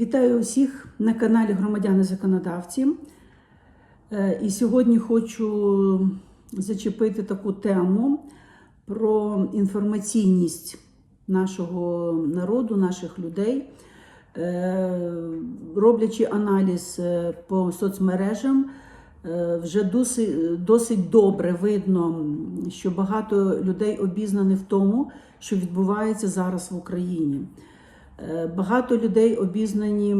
Вітаю усіх на каналі Громадяни Законодавці. Е, І сьогодні хочу зачепити таку тему про інформаційність нашого народу, наших людей. Е, Роблячи аналіз е, по соцмережам, вже досить, досить добре видно, що багато людей обізнані в тому, що відбувається зараз в Україні. Е, Багато людей обізнані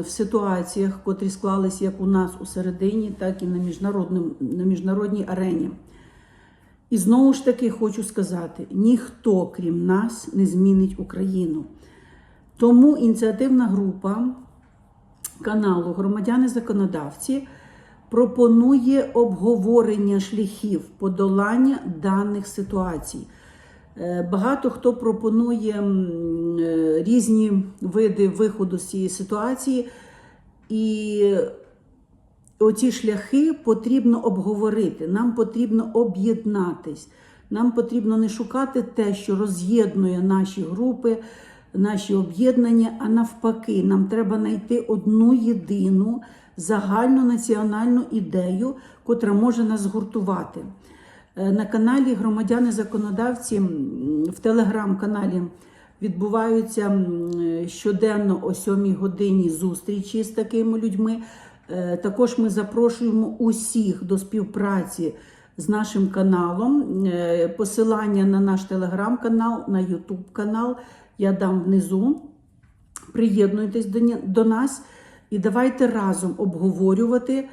в ситуаціях, котрі склались як у нас у середині, так і на, на міжнародній арені. І знову ж таки хочу сказати: ніхто, крім нас, не змінить Україну. Тому ініціативна група каналу Громадяни-законодавці пропонує обговорення шляхів подолання даних ситуацій. Е, Багато хто пропонує е, різні види виходу з цієї ситуації, і оці шляхи потрібно обговорити. Нам потрібно об'єднатись. Нам потрібно не шукати те, що роз'єднує наші групи, наші об'єднання, а навпаки, нам треба знайти одну єдину загальну національну ідею, котра може нас згуртувати. Е, На каналі Громадяни-законодавці в телеграм-каналі відбуваються щоденно о 7 годині зустрічі з такими людьми. Е, Також ми запрошуємо усіх до співпраці з нашим каналом. Е, Посилання на наш телеграм-канал, на Ютуб канал я дам внизу. Приєднуйтесь до нас і давайте разом обговорювати,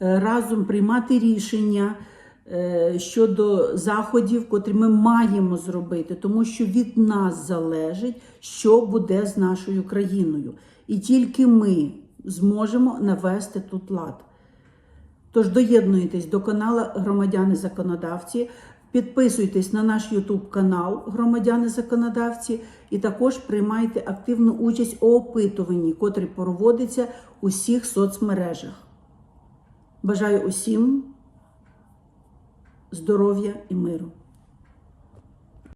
разом приймати рішення щодо заходів, котрі ми маємо зробити, тому що від нас залежить, що буде з нашою країною. І тільки ми зможемо навести тут лад. Тож доєднуйтесь до каналу Громадяни-законодавці, підписуйтесь на наш YouTube канал Громадяни-законодавці і також приймайте активну участь у опитуванні, котрі проводиться у всіх соцмережах. Бажаю усім здоров'я і миру.